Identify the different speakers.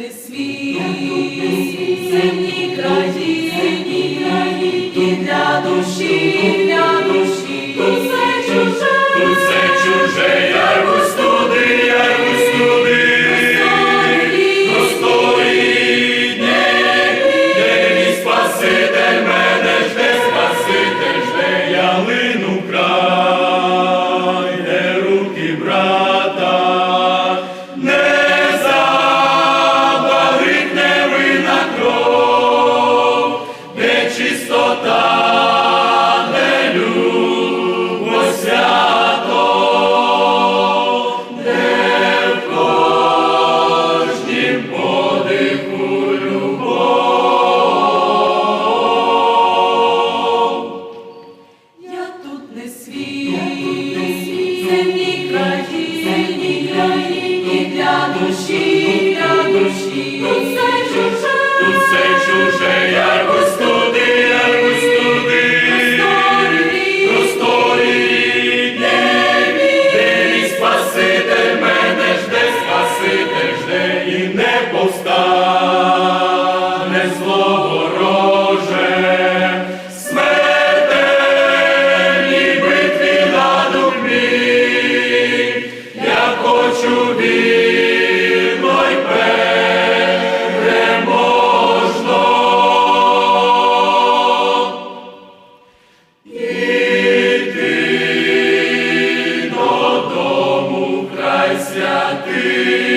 Speaker 1: не
Speaker 2: свій,
Speaker 1: земні. voltar. Святий.